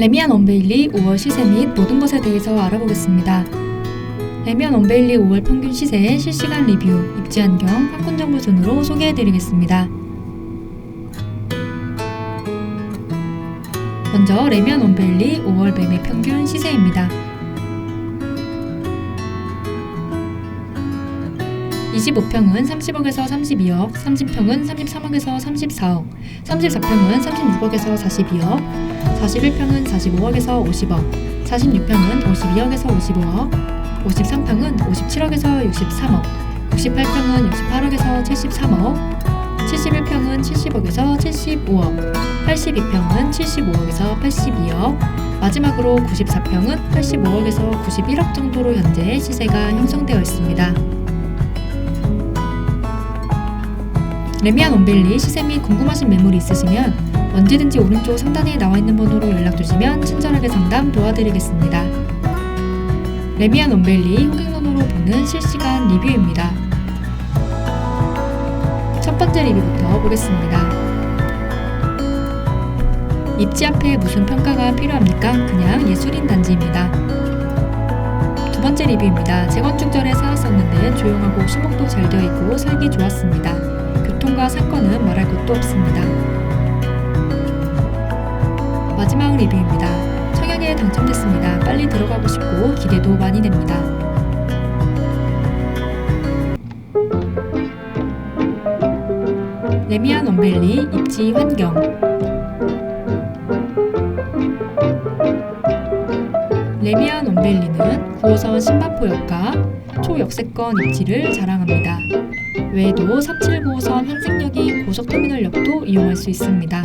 레미안 언베일리 5월 시세 및 모든 것에 대해서 알아보겠습니다. 레미안 언베일리 5월 평균 시세의 실시간 리뷰, 입지 환경, 학군 정보 순으로 소개해드리겠습니다. 먼저 레미안 언베일리 5월 매매 평균 시세입니다. 25평은 30억에서 32억, 30평은 33억에서 34억, 34평은 36억에서 42억, 41평은 45억에서 50억, 46평은 52억에서 55억, 53평은 57억에서 63억, 68평은 68억에서 73억, 71평은 70억에서 75억, 82평은 75억에서 82억, 마지막으로 94평은 85억에서 91억 정도로 현재 시세가 형성되어 있습니다. 레미안 온벨리 시세 및 궁금하신 매물이 있으시면 언제든지 오른쪽 상단에 나와 있는 번호로 연락 주시면 친절하게 상담 도와드리겠습니다. 레미안 온벨리 호객론으로 보는 실시간 리뷰입니다. 첫 번째 리뷰부터 보겠습니다. 입지 앞에 무슨 평가가 필요합니까? 그냥 예술인 단지입니다. 두 번째 리뷰입니다. 재건축 전에 쌓았었는데 조용하고 수목도 잘 되어 있고 살기 좋았습니다. 교통과 상권은 말할 것도 없습니다. 마지막 리뷰입니다. 청약에 당첨됐습니다. 빨리 들어가고 싶고 기대도 많이 됩니다. 레미안 원벨리 입지 환경 레미안 원벨리는 9호선 신반포역과 초역세권 입지를 자랑합니다. 외에도 379호선 환승역이 고속터미널역도 이용할 수 있습니다.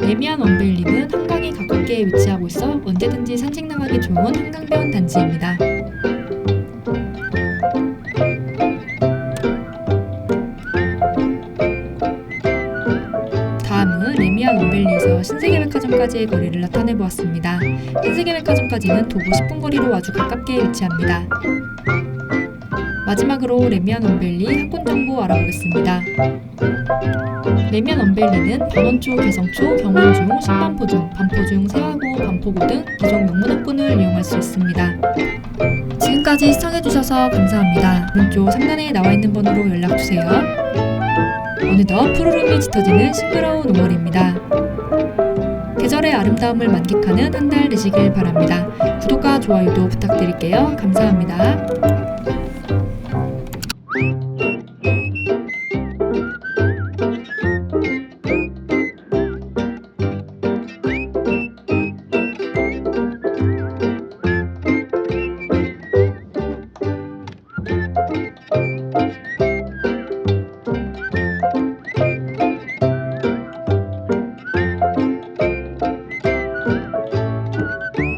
레미안 원벨리는 한강이 가깝게 위치하고 있어 언제든지 산책 나가기 좋은 한강변 단지입니다. 다음은 레미안 원벨리에서 신세계백화점까지의 거리를 나타내 보았습니다. 신세계백화점까지는 도보 10분 거리로 아주 가깝게 위치합니다. 마지막으로 레미안 원벨리 학군 정보 알아보겠습니다. 레미안 원벨리는 반원초, 개성초, 경원중, 신반포중, 반포중, 세화고, 반포고 등 이종 명문학군을 이용할 수 있습니다. 지금까지 시청해주셔서 감사합니다. 오른쪽 상단에 나와 있는 번호로 연락주세요. 어느덧 푸르름이 짙어지는 싱그러운 5월입니다. 계절의 아름다움을 만끽하는 한 달 되시길 바랍니다. 구독과 좋아요도 부탁드릴게요. 감사합니다.